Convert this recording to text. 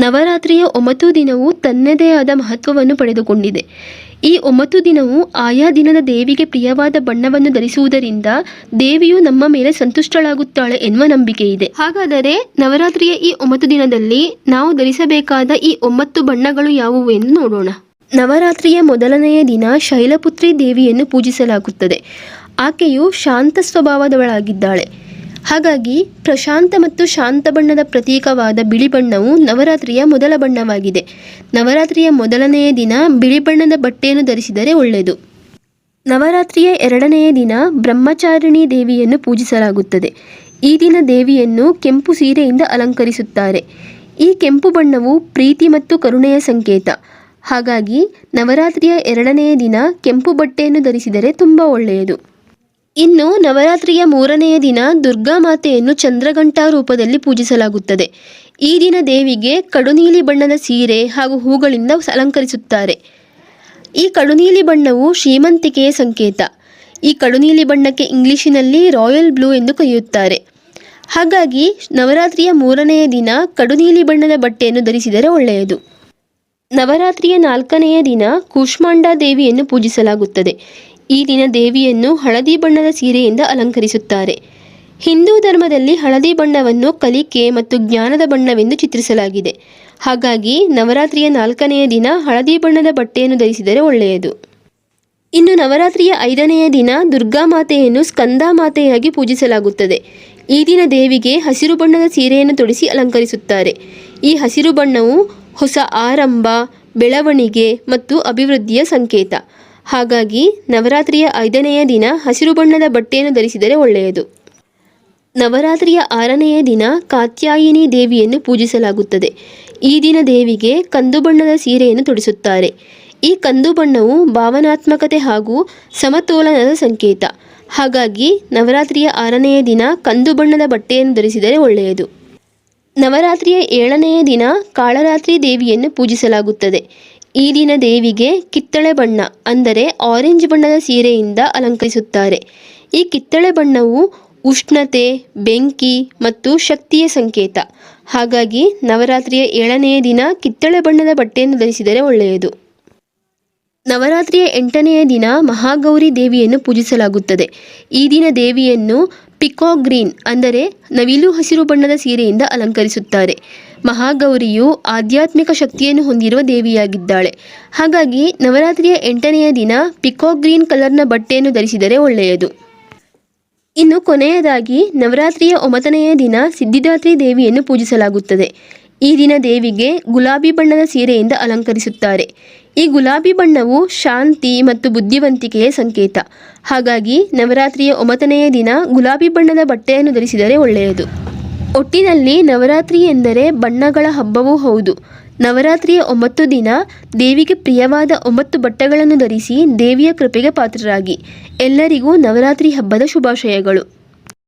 ನವರಾತ್ರಿಯ ಒಂಬತ್ತು ದಿನವು ತನ್ನದೇ ಆದ ಮಹತ್ವವನ್ನು ಪಡೆದುಕೊಂಡಿದೆ. ಈ ಒಂಬತ್ತು ದಿನವು ಆಯಾ ದಿನದ ದೇವಿಗೆ ಪ್ರಿಯವಾದ ಬಣ್ಣವನ್ನು ಧರಿಸುವುದರಿಂದ ದೇವಿಯು ನಮ್ಮ ಮೇಲೆ ಸಂತುಷ್ಟಳಾಗುತ್ತಾಳೆ ಎನ್ನುವ ನಂಬಿಕೆ ಇದೆ. ಹಾಗಾದರೆ ನವರಾತ್ರಿಯ ಈ ಒಂಬತ್ತು ದಿನದಲ್ಲಿ ನಾವು ಧರಿಸಬೇಕಾದ ಈ ಒಂಬತ್ತು ಬಣ್ಣಗಳು ಯಾವುವು ಎಂದು ನೋಡೋಣ. ನವರಾತ್ರಿಯ ಮೊದಲನೆಯ ದಿನ ಶೈಲಪುತ್ರಿ ದೇವಿಯನ್ನು ಪೂಜಿಸಲಾಗುತ್ತದೆ. ಆಕೆಯು ಶಾಂತ ಸ್ವಭಾವದವಳಾಗಿದ್ದಾಳೆ. ಹಾಗಾಗಿ ಪ್ರಶಾಂತ ಮತ್ತು ಶಾಂತ ಬಣ್ಣದ ಪ್ರತೀಕವಾದ ಬಿಳಿ ಬಣ್ಣವು ನವರಾತ್ರಿಯ ಮೊದಲ ಬಣ್ಣವಾಗಿದೆ. ನವರಾತ್ರಿಯ ಮೊದಲನೆಯ ದಿನ ಬಿಳಿ ಬಣ್ಣದ ಬಟ್ಟೆಯನ್ನು ಧರಿಸಿದರೆ ಒಳ್ಳೆಯದು. ನವರಾತ್ರಿಯ ಎರಡನೆಯ ದಿನ ಬ್ರಹ್ಮಚಾರಿಣಿ ದೇವಿಯನ್ನು ಪೂಜಿಸಲಾಗುತ್ತದೆ. ಈ ದಿನ ದೇವಿಯನ್ನು ಕೆಂಪು ಸೀರೆಯಿಂದ ಅಲಂಕರಿಸುತ್ತಾರೆ. ಈ ಕೆಂಪು ಬಣ್ಣವು ಪ್ರೀತಿ ಮತ್ತು ಕರುಣೆಯ ಸಂಕೇತ. ಹಾಗಾಗಿ ನವರಾತ್ರಿಯ ಎರಡನೆಯ ದಿನ ಕೆಂಪು ಬಟ್ಟೆಯನ್ನು ಧರಿಸಿದರೆ ತುಂಬ ಒಳ್ಳೆಯದು. ಇನ್ನು ನವರಾತ್ರಿಯ ಮೂರನೆಯ ದಿನ ದುರ್ಗಾ ಮಾತೆಯನ್ನು ಚಂದ್ರಘಂಟಾ ರೂಪದಲ್ಲಿ ಪೂಜಿಸಲಾಗುತ್ತದೆ. ಈ ದಿನ ದೇವಿಗೆ ಕಡುನೀಲಿ ಬಣ್ಣದ ಸೀರೆ ಹಾಗೂ ಹೂಗಳಿಂದ ಅಲಂಕರಿಸುತ್ತಾರೆ. ಈ ಕಡುನೀಲಿ ಬಣ್ಣವು ಶ್ರೀಮಂತಿಕೆಯ ಸಂಕೇತ. ಈ ಕಡುನೀಲಿ ಬಣ್ಣಕ್ಕೆ ಇಂಗ್ಲಿಷಿನಲ್ಲಿ ರಾಯಲ್ ಬ್ಲೂ ಎಂದು ಕರೆಯುತ್ತಾರೆ. ಹಾಗಾಗಿ ನವರಾತ್ರಿಯ ಮೂರನೆಯ ದಿನ ಕಡುನೀಲಿ ಬಣ್ಣದ ಬಟ್ಟೆಯನ್ನು ಧರಿಸಿದರೆ ಒಳ್ಳೆಯದು. ನವರಾತ್ರಿಯ ನಾಲ್ಕನೆಯ ದಿನ ಕೂಷ್ಮಾಂಡಾ ದೇವಿಯನ್ನು ಪೂಜಿಸಲಾಗುತ್ತದೆ. ಈ ದಿನ ದೇವಿಯನ್ನು ಹಳದಿ ಬಣ್ಣದ ಸೀರೆಯಿಂದ ಅಲಂಕರಿಸುತ್ತಾರೆ. ಹಿಂದೂ ಧರ್ಮದಲ್ಲಿ ಹಳದಿ ಬಣ್ಣವನ್ನು ಕಲಿಕೆ ಮತ್ತು ಜ್ಞಾನದ ಬಣ್ಣವೆಂದು ಚಿತ್ರಿಸಲಾಗಿದೆ. ಹಾಗಾಗಿ ನವರಾತ್ರಿಯ ನಾಲ್ಕನೆಯ ದಿನ ಹಳದಿ ಬಣ್ಣದ ಬಟ್ಟೆಯನ್ನು ಧರಿಸಿದರೆ ಒಳ್ಳೆಯದು. ಇನ್ನು ನವರಾತ್ರಿಯ ಐದನೆಯ ದಿನ ದುರ್ಗಾ ಮಾತೆಯನ್ನು ಸ್ಕಂದ ಮಾತೆಯಾಗಿ ಪೂಜಿಸಲಾಗುತ್ತದೆ. ಈ ದಿನ ದೇವಿಗೆ ಹಸಿರು ಬಣ್ಣದ ಸೀರೆಯನ್ನು ತೊಡಿಸಿ ಅಲಂಕರಿಸುತ್ತಾರೆ. ಈ ಹಸಿರು ಬಣ್ಣವು ಹೊಸ ಆರಂಭ, ಬೆಳವಣಿಗೆ ಮತ್ತು ಅಭಿವೃದ್ಧಿಯ ಸಂಕೇತ. ಹಾಗಾಗಿ ನವರಾತ್ರಿಯ ಐದನೆಯ ದಿನ ಹಸಿರು ಬಣ್ಣದ ಬಟ್ಟೆಯನ್ನು ಧರಿಸಿದರೆ ಒಳ್ಳೆಯದು. ನವರಾತ್ರಿಯ ಆರನೆಯ ದಿನ ಕಾತ್ಯಾಯಿನಿ ದೇವಿಯನ್ನು ಪೂಜಿಸಲಾಗುತ್ತದೆ. ಈ ದಿನ ದೇವಿಗೆ ಕಂದು ಬಣ್ಣದ ಸೀರೆಯನ್ನು ತೊಡಿಸುತ್ತಾರೆ. ಈ ಕಂದು ಬಣ್ಣವು ಭಾವನಾತ್ಮಕತೆ ಹಾಗೂ ಸಮತೋಲನದ ಸಂಕೇತ. ಹಾಗಾಗಿ ನವರಾತ್ರಿಯ ಆರನೆಯ ದಿನ ಕಂದು ಬಣ್ಣದ ಬಟ್ಟೆಯನ್ನು ಧರಿಸಿದರೆ ಒಳ್ಳೆಯದು. ನವರಾತ್ರಿಯ ಏಳನೆಯ ದಿನ ಕಾಳರಾತ್ರಿ ದೇವಿಯನ್ನು ಪೂಜಿಸಲಾಗುತ್ತದೆ. ಈ ದಿನ ದೇವಿಗೆ ಕಿತ್ತಳೆ ಬಣ್ಣ, ಅಂದರೆ ಆರೆಂಜ್ ಬಣ್ಣದ ಸೀರೆಯಿಂದ ಅಲಂಕರಿಸುತ್ತಾರೆ. ಈ ಕಿತ್ತಳೆ ಬಣ್ಣವು ಉಷ್ಣತೆ, ಬೆಂಕಿ ಮತ್ತು ಶಕ್ತಿಯ ಸಂಕೇತ. ಹಾಗಾಗಿ ನವರಾತ್ರಿಯ ಏಳನೆಯ ದಿನ ಕಿತ್ತಳೆ ಬಣ್ಣದ ಬಟ್ಟೆಯನ್ನು ಧರಿಸಿದರೆ ಒಳ್ಳೆಯದು. ನವರಾತ್ರಿಯ ಎಂಟನೆಯ ದಿನ ಮಹಾಗೌರಿ ದೇವಿಯನ್ನು ಪೂಜಿಸಲಾಗುತ್ತದೆ. ಈ ದಿನ ದೇವಿಯನ್ನು ಪಿಕೋ ಗ್ರೀನ್ ಅಂದರೆ ನವಿಲು ಹಸಿರು ಬಣ್ಣದ ಸೀರೆಯಿಂದ ಅಲಂಕರಿಸುತ್ತಾರೆ. ಮಹಾಗೌರಿಯು ಆಧ್ಯಾತ್ಮಿಕ ಶಕ್ತಿಯನ್ನು ಹೊಂದಿರುವ ದೇವಿಯಾಗಿದ್ದಾಳೆ. ಹಾಗಾಗಿ ನವರಾತ್ರಿಯ ಎಂಟನೆಯ ದಿನ ಪಿಕೋ ಗ್ರೀನ್ ಕಲರ್ನ ಬಟ್ಟೆಯನ್ನು ಧರಿಸಿದರೆ ಒಳ್ಳೆಯದು. ಇನ್ನು ಕೊನೆಯದಾಗಿ ನವರಾತ್ರಿಯ ಒಂಬತ್ತನೆಯ ದಿನ ಸಿದ್ಧಿದಾತ್ರಿ ದೇವಿಯನ್ನು ಪೂಜಿಸಲಾಗುತ್ತದೆ. ಈ ದಿನ ದೇವಿಗೆ ಗುಲಾಬಿ ಬಣ್ಣದ ಸೀರೆಯಿಂದ ಅಲಂಕರಿಸುತ್ತಾರೆ. ಈ ಗುಲಾಬಿ ಬಣ್ಣವು ಶಾಂತಿ ಮತ್ತು ಬುದ್ಧಿವಂತಿಕೆಯ ಸಂಕೇತ. ಹಾಗಾಗಿ ನವರಾತ್ರಿಯ ಒಂಬತ್ತನೆಯ ದಿನ ಗುಲಾಬಿ ಬಣ್ಣದ ಬಟ್ಟೆಯನ್ನು ಧರಿಸಿದರೆ ಒಳ್ಳೆಯದು. ಒಟ್ಟಿನಲ್ಲಿ ನವರಾತ್ರಿ ಎಂದರೆ ಬಣ್ಣಗಳ ಹಬ್ಬವೂ ಹೌದು. ನವರಾತ್ರಿಯ ಒಂಬತ್ತು ದಿನ ದೇವಿಗೆ ಪ್ರಿಯವಾದ ಒಂಬತ್ತು ಬಟ್ಟೆಗಳನ್ನು ಧರಿಸಿ ದೇವಿಯ ಕೃಪೆಗೆ ಪಾತ್ರರಾಗಿ. ಎಲ್ಲರಿಗೂ ನವರಾತ್ರಿ ಹಬ್ಬದ ಶುಭಾಶಯಗಳು.